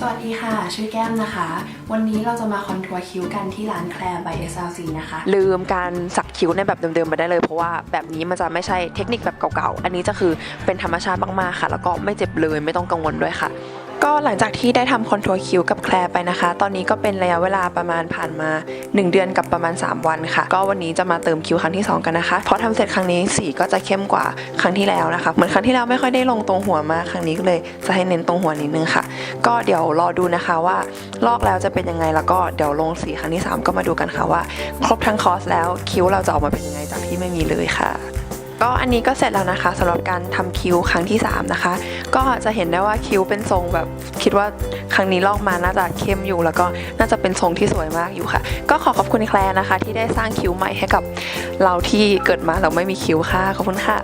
สวัสดีค่ะ ชื่อแก้มนะคะ วันนี้เราจะมาคอนทัวร์คิ้วกันที่ร้านแคลร์ by SLC นะคะ ลืมการสักคิ้วในแบบเดิมๆไปได้เลย เพราะว่าแบบนี้มันจะไม่ใช่เทคนิคแบบเก่าๆ อันนี้จะคือเป็นธรรมชาติมากๆค่ะ แล้วก็ไม่เจ็บเลยไม่ต้องกังวลด้วยค่ะ ก็หลังจากที่ได้ทำคอนทัวร์คิ้วกับแคลร์ไปนะคะ ตอนนี้ก็เป็นระยะเวลาประมาณผ่านมา 1 เดือนกับประมาณ 3 วันค่ะ ก็วันนี้จะมาเติมคิ้วครั้งที่ 2 กันนะคะพอทำเสร็จครั้งนี้สีก็จะเข้มกว่าครั้งที่แล้วนะคะ เหมือนครั้งที่แล้วไม่ค่อยได้ลงตรงหัวมากครั้งนี้ก็เลยจะให้เน้นตรงหัวนิดนึงค่ะ ก็เดี๋ยวรอดูนะคะว่าลอกแล้วจะเป็นยังไงแล้วก็เดี๋ยวลงสีครั้งที่ 3 ก็มาดูกันค่ะว่า ครบทั้งคอร์สแล้วคิ้วเราจะออกมาเป็นยังไงจากที่ไม่มีเลยค่ะ ก็อันนี้ก็เสร็จแล้วนะคะสำหรับการทำคิ้วครั้งที่ 3 นะคะ ก็จะเห็นได้ว่าคิ้วเป็นทรงแบบคิดว่าครั้งนี้ลอกมาน่าจะเข้มอยู่ แล้วก็น่าจะเป็นทรงที่สวยมากอยู่ค่ะ ก็ขอขอบคุณแคลร์นะคะ ที่ได้สร้างคิ้วใหม่ให้กับเราที่เกิดมาเราไม่มีคิ้วค่ะขอบคุณค่ะ